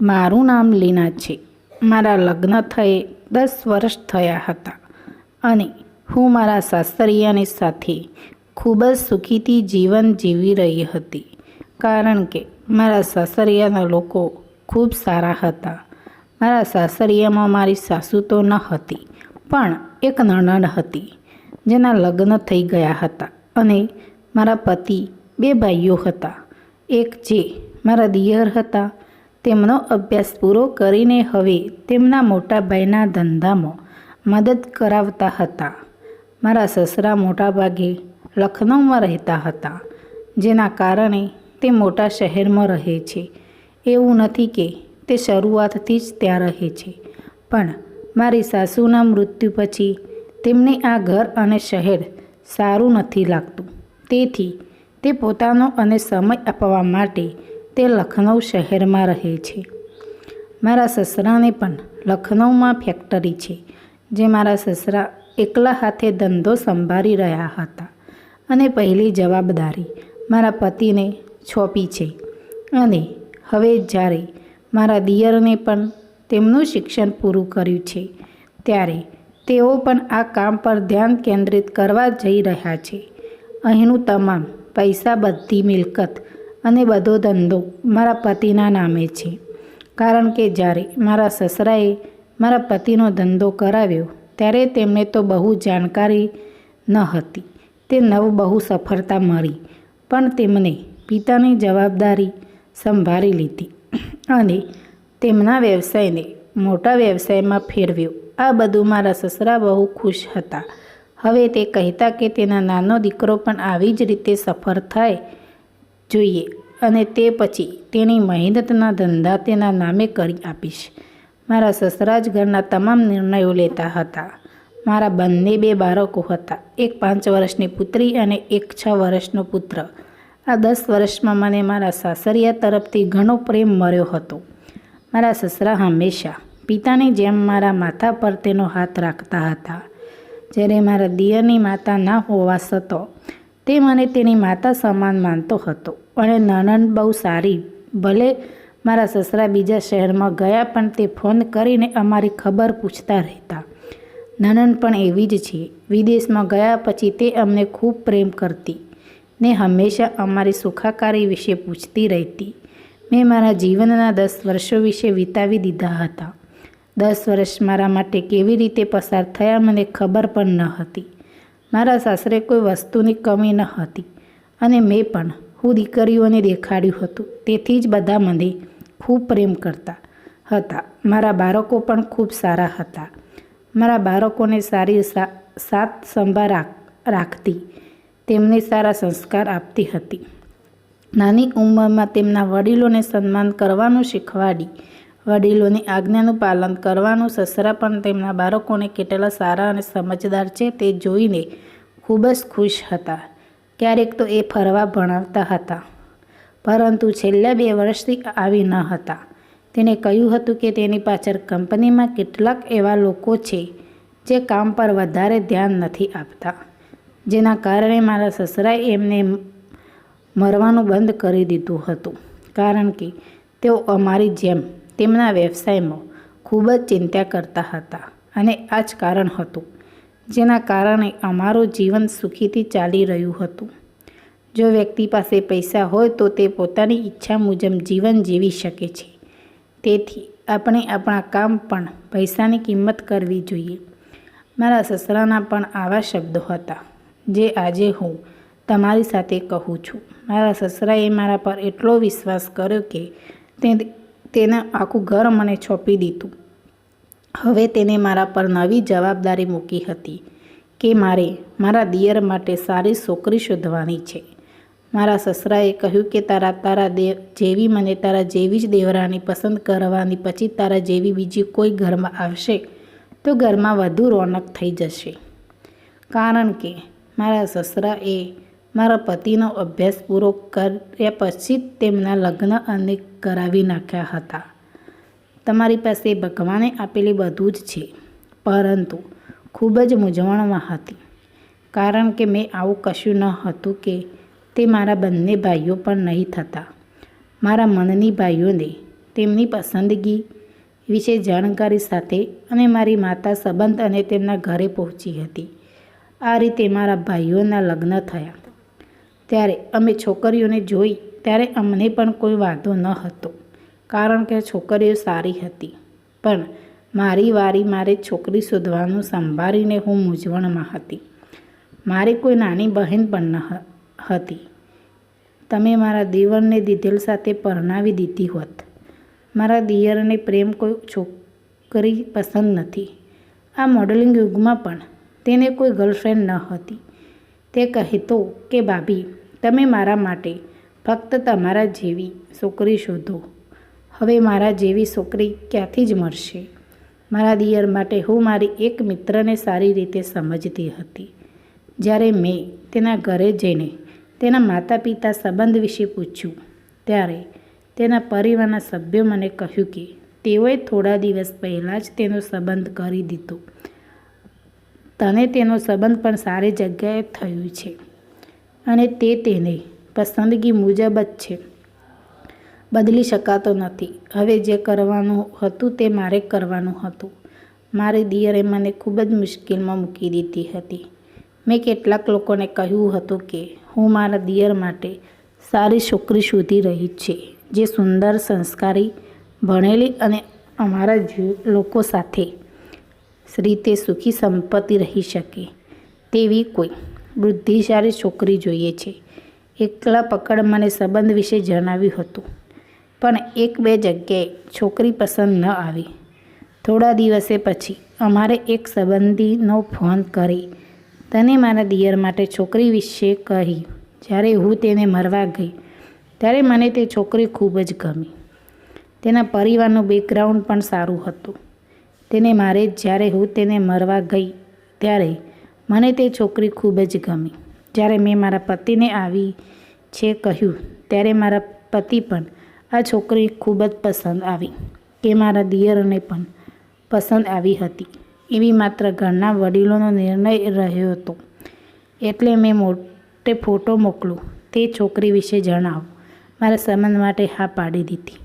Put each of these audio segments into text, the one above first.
મારું નામ લીના છે. મારા લગ્ન થયે દસ વર્ષ થયા હતા અને હું મારા સાસરિયાની સાથે ખૂબ જ સુખીથી જીવન જીવી રહી હતી કારણ કે મારા સાસરિયાના લોકો ખૂબ સારા હતા. મારા સાસરિયામાં મારી સાસુ તો ન હતી, પણ એક નણંદ હતી જેના લગ્ન થઈ ગયા હતા અને મારા પતિ બે ભાઈઓ હતા. એક જે મારા દિયર હતા તેમનો અભ્યાસ પૂરો કરીને હવે તેમના મોટાભાઈના ધંધામાં મદદ કરાવતા હતા. મારા સસરા મોટાભાગે લખનૌમાં રહેતા હતા, જેના કારણે તે મોટા શહેરમાં રહે છે. એવું નથી કે તે શરૂઆતથી જ ત્યાં રહે છે, પણ મારી સાસુના મૃત્યુ પછી તેમને આ ઘર અને શહેર સારું નથી લાગતું. તેથી તે પોતાનો અને સમય આપવા માટે તે લખનૌ શહેરમાં રહે છે. મારા સસરાને પણ લખનૌમાં ફેક્ટરી છે, જે મારા સસરા એકલા હાથે ધંધો સંભાળી રહ્યા હતા અને પહેલી જવાબદારી મારા પતિને છોપી છે. અને હવે જ્યારે મારા દિયરને પણ તેમનું શિક્ષણ પૂરું કર્યું છે, ત્યારે તેઓ પણ આ કામ પર ધ્યાન કેન્દ્રિત કરવા જઈ રહ્યા છે. અહીંનું તમામ પૈસા બધી મિલકત અને બધો ધંધો મારા પતિના નામે છે. કારણ કે જ્યારે મારા સસરાએ મારા પતિનો ધંધો કરાવ્યો, ત્યારે તેમને તો બહુ જાણકારી ન હતી. તે નવ બહુ સફળતા મળી, પણ તેમને પિતાની જવાબદારી સંભાળી લીધી અને તેમના વ્યવસાયને મોટા વ્યવસાયમાં ફેરવ્યો. આ બધું મારા સસરા બહુ ખુશ હતા. હવે તે કહેતા કે તેના નાનો દીકરો પણ આવી જ રીતે સફળ થાય જોઈએ અને તે પછી તેની મહેનતના ધંધા તેના નામે કરી આપીશ. મારા સસરા જ ઘરના તમામ નિર્ણયો લેતા હતા. મારા બંને બે બાળકો હતા. એક પાંચ વર્ષની પુત્રી અને એક છ વર્ષનો પુત્ર. આ દસ વર્ષમાં મને મારા સાસરિયા તરફથી ઘણો પ્રેમ મળ્યો હતો. મારા સસરા હંમેશા પિતાની જેમ મારા માથા પર તેનો હાથ રાખતા હતા. જ્યારે મારા દિયરની માતા ના હોવા છતો તે મને તેની માતા સમાન માનતો હતો. અને નણંદ બહુ સારી. ભલે મારા સસરા બીજા શહેરમાં ગયા, પણ તે ફોન કરીને અમારી ખબર પૂછતા રહેતા. નણંદ પણ એવી જ છે. વિદેશમાં ગયા પછી તે અમને ખૂબ પ્રેમ કરતી. ને હંમેશા અમારી સુખાકારી વિશે પૂછતી રહેતી. મેં મારા જીવનના દસ વર્ષો વિશે વિતાવી દીધા હતા. દસ વર્ષ મારા માટે કેવી રીતે પસાર થયા મને ખબર પણ ન હતી. મારા સાસરે કોઈ વસ્તુની કમી ન હતી અને મેં પણ હું દીકરીઓને દેખાડ્યું હતું. તેથી જ બધા મને ખૂબ પ્રેમ કરતા હતા. મારા બાળકો પણ ખૂબ સારા હતા. મારા બાળકોને સારી સાત સંભાળ રાખતી, તેમને સારા સંસ્કાર આપતી હતી. નાની ઉંમરમાં તેમના વડીલોને સન્માન કરવાનું શીખવાડી વડીલોની આજ્ઞાનું પાલન કરવાનું સસરા પણ તેમના બાળકોને કેટલા સારા અને સમજદાર છે તે જોઈને ખૂબ જ ખુશ હતા. ક્યારેક તો એ ફરવા ભણાવતા હતા, પરંતુ છેલ્લા બે વર્ષથી આવી ન હતા. તેણે કહ્યું હતું કે તેની પાછળ કંપનીમાં કેટલાક એવા લોકો છે જે કામ પર વધારે ધ્યાન નથી આપતા, જેના કારણે મારા સસરાએ એમને મરવાનું બંધ કરી દીધું હતું. કારણ કે તેઓ અમારી જેમ તેમના વ્યવસાયમાં ખૂબ જ ચિંતા કરતા હતા અને આ જ કારણ હતું, જેના કારણે અમારું જીવન સુખીથી ચાલી રહ્યું હતું. જો વ્યક્તિ પાસે પૈસા હોય તો તે પોતાની ઈચ્છા મુજબ જીવન જીવી શકે છે. તેથી આપણે આપણા કામ પણ પૈસાની કિંમત કરવી જોઈએ. મારા સસરાના પણ આવા શબ્દો હતા, જે આજે હું તમારી સાથે કહું છું. મારા સસરાએ મારા પર એટલો વિશ્વાસ કર્યો કે તે તેને આખું ઘર મને છોપી દીધું. હવે તેને મારા પર નવી જવાબદારી મૂકી હતી કે મારે મારા દિયર માટે સારી છોકરી શોધવાની છે. મારા સસરાએ કહ્યું કે તારા તારા દેવ જેવી મને તારા જેવી જ દેવરાની પસંદ કરવાની પછી તારા જેવી બીજી કોઈ ઘરમાં આવશે તો ઘરમાં વધુ રોનક થઈ જશે. કારણ કે મારા સસરા એ મારા પતિનો અભ્યાસ પૂરો કર્યા પછી જ તેમના લગ્ન અને કરાવી નાખ્યા હતા. તમારી પાસે ભગવાને આપેલી બધું જ છે, પરંતુ ખૂબ જ મૂંઝવણમાં હતી. કારણ કે મેં આવું કશું ન હતું કે તે મારા બંને ભાઈઓ પણ નહીં થતા. મારા મનની ભાઈઓને તેમની પસંદગી વિશે જાણકારી સાથે અને મારી માતા સંબંધ અને તેમના ઘરે પહોંચી હતી. આ રીતે મારા ભાઈઓના લગ્ન થયા. ત્યારે અમે છોકરીઓને જોઈ ત્યારે અમને પણ કોઈ વાંધો ન હતો, કારણ કે છોકરીઓ સારી હતી. પણ મારી વારી મારે છોકરી શોધવાનું સંભાળીને હું મૂંઝવણમાં હતી. મારી કોઈ નાની બહેન પણ ન હતી. તમે મારા દેવરને દીધેલ સાથે પરણાવી દીધી હોત. મારા દિયરને પ્રેમ કોઈ છોકરી પસંદ નથી. આ મોડલિંગ યુગમાં પણ તેને કોઈ ગર્લફ્રેન્ડ ન હતી. તે કહેતો કે, ભાભી તમે મારા માટે ફક્ત તમારા જેવી છોકરી શોધો. હવે મારા જેવી છોકરી ક્યાંથી જ મળશે? મારા દિયર માટે હું મારી એક મિત્રને સારી રીતે સમજતી હતી. જ્યારે મેં તેના ઘરે જઈને તેના માતા પિતા સંબંધ વિશે પૂછ્યું, ત્યારે તેના પરિવારના સભ્યો મને કહ્યું કે તેઓએ થોડા દિવસ પહેલાં જ તેનો સંબંધ કરી દીધો. તને તેનો સંબંધ પણ સારી જગ્યાએ થયું છે. અને તે તેને પસંદગી મુજબ જ છે. બદલી શકાતો નથી. હવે જે કરવાનું હતું તે મારે કરવાનું હતું. મારી દિયરે મને ખૂબ જ મુશ્કેલમાં મૂકી દીધી હતી. મેં કેટલાક લોકોને કહ્યું હતું કે, હું મારા દિયર માટે સારી છોકરી શોધી રહી છે, જે સુંદર, સંસ્કારી, ભણેલી અને અમારા લોકો સાથે રીતે સુખી સંપત્તિ રહી શકે તેવી કોઈ બુદ્ધિશાળી છોકરી જોઈએ છે. એકલા પકડ મને સંબંધ વિશે જણાવ્યું હતું. પણ એક બે જગ્યાએ છોકરી પસંદ ન આવી. થોડા દિવસે પછી અમારે એક સંબંધીનો ફોન કરી. તને મારા દિયર માટે છોકરી વિશે કહી. જ્યારે હું તેને મરવા ગઈ, ત્યારે મને તે છોકરી ખૂબ જ ગમી. તેના પરિવારનું બેકગ્રાઉન્ડ પણ સારું હતું. તેને મારે જ્યારે હું તેને મરવા ગઈ, ત્યારે મને તે છોકરી ખૂબ જ ગમી. જ્યારે મેં મારા પતિને આવી છે કહ્યું, ત્યારે મારા પતિ પણ આ છોકરી ખૂબ જ પસંદ આવી કે મારા દિયરને પણ પસંદ આવી હતી. એવી માત્ર ઘરના વડીલોનો નિર્ણય રહ્યો હતો. એટલે મેં મોટે ફોટો મોકલો, તે છોકરી વિશે જણાવો. મારા સંબંધ માટે હા પાડી દીધી.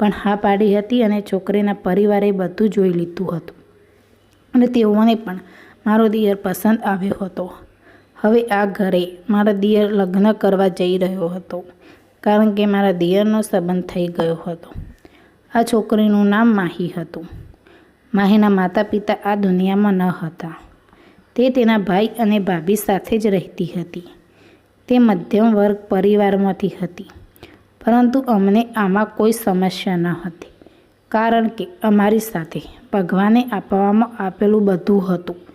પણ હા પાડી હતી અને છોકરીના પરિવારે બધું જોઈ લીધું હતું. અને તેઓને પણ મારો દિયર પસંદ આવ્યો હતો. હવે આ ઘરે મારા દિયર લગ્ન કરવા જઈ રહ્યો હતો, કારણ કે મારા દિયરનો સંબંધ થઈ ગયો હતો. આ છોકરીનું નામ માહી હતું. માહીના માતા પિતા આ દુનિયામાં ન હતા. તે તેના ભાઈ અને ભાભી સાથે જ રહેતી હતી. તે મધ્યમ વર્ગ પરિવારમાંથી હતી. પરંતુ અમને આમાં કોઈ સમસ્યા ન હતી, કારણ કે અમારી સાથે ભગવાને આપવામાં આપેલું બધું હતું.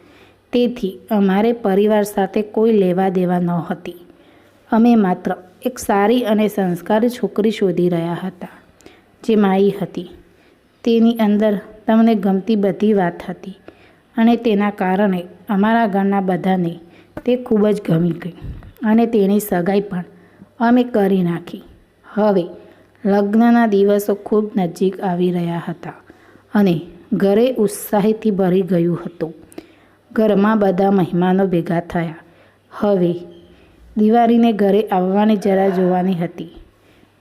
તેથી અમારે પરિવાર સાથે કોઈ લેવા દેવા ન હતી. અમે માત્ર એક સારી અને સંસ્કારી છોકરી શોધી રહ્યા હતા, જે માઈ હતી. તેની અંદર તમને ગમતી બધી વાત હતી અને તેના કારણે અમારા ઘરના બધાને તે ખૂબ જ ગમી ગઈ અને તેની સગાઈ પણ અમે કરી નાખી. હવે લગ્નના દિવસો ખૂબ નજીક આવી રહ્યા હતા અને ઘરે ઉત્સાહીથી ભરી ગયું હતું. ઘરમાં બધા મહેમાનો ભેગા થયા. હવે દિવાળીને ઘરે આવવાની જરા જોવાની હતી.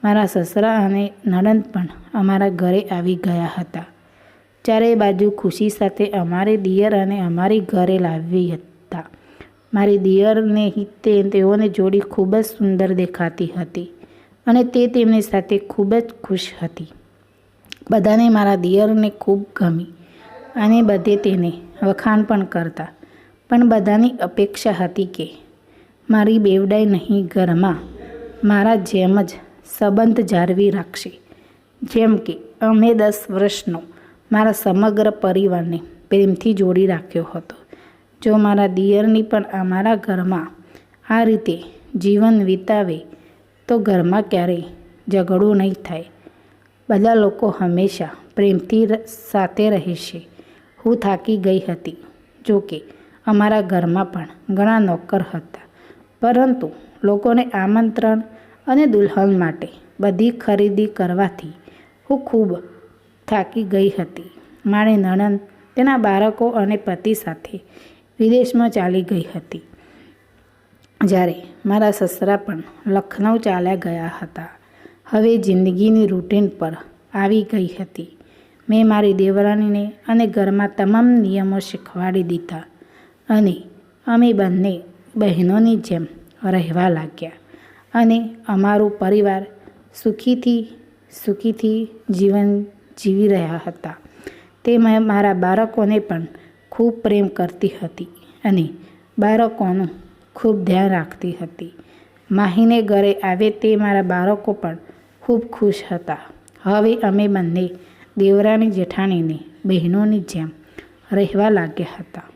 મારા સસરા અને નણંદ પણ અમારા ઘરે આવી ગયા હતા. ચારે બાજુ ખુશી સાથે અમારે દિયર અને અમારી ઘરે લાવી હતા. મારી દિયરને તે તેઓને જોડી ખૂબ જ સુંદર દેખાતી હતી અને તે તેમની સાથે ખૂબ જ ખુશ હતી. બધાને મારા દિયરને ખૂબ ગમી અને બધે તેને વખાણ પણ કરતા. પણ બધાની અપેક્ષા હતી કે મારી બેવડાઈ નહીં ઘરમાં મારા જેમ જ સંબંધ જાળવી રાખશે. જેમ કે અમે દસ વર્ષનો મારા સમગ્ર પરિવારને પ્રેમથી જોડી રાખ્યો હતો. જો મારા દિયરની પણ અમારા ઘરમાં આ રીતે જીવન વિતાવે, તો ઘરમાં ક્યારેય ઝઘડો નહીં થાય. બધા લોકો હંમેશા પ્રેમથી સાથે રહેશે. હું થાકી ગઈ હતી. જોકે, અમારા ઘરમાં પણ ઘણા નોકર હતા. પરંતુ લોકોને આમંત્રણ અને દુલ્હન માટે બધી ખરીદી કરવાથી હું ખૂબ થાકી ગઈ હતી. મારી નણંદ તેના બાળકો અને પતિ સાથે વિદેશમાં ચાલી ગઈ હતી. જ્યારે મારા સસરા પણ લખનઉ ચાલ્યા ગયા હતા. હવે જિંદગીની રૂટીન પર આવી ગઈ હતી. મેં મારી દેવરાણીને અને ઘરમાં તમામ નિયમો શીખવાડી દીધા અને અમે બંને બહેનોની જેમ રહેવા લાગ્યા અને અમારું પરિવાર સુખીથી સુખીથી જીવન જીવી રહ્યા હતા. તે મેં, મારા બાળકોને પણ ખૂબ પ્રેમ કરતી હતી અને બાળકોનું ખૂબ ધ્યાન રાખતી હતી. માહીને ઘરે આવે તે મારા બાળકો પણ ખૂબ ખુશ હતા. હવે અમે બંને દેવરાણી જેઠાણીની બહેનોની જેમ રહેવા લાગ્યા હતા.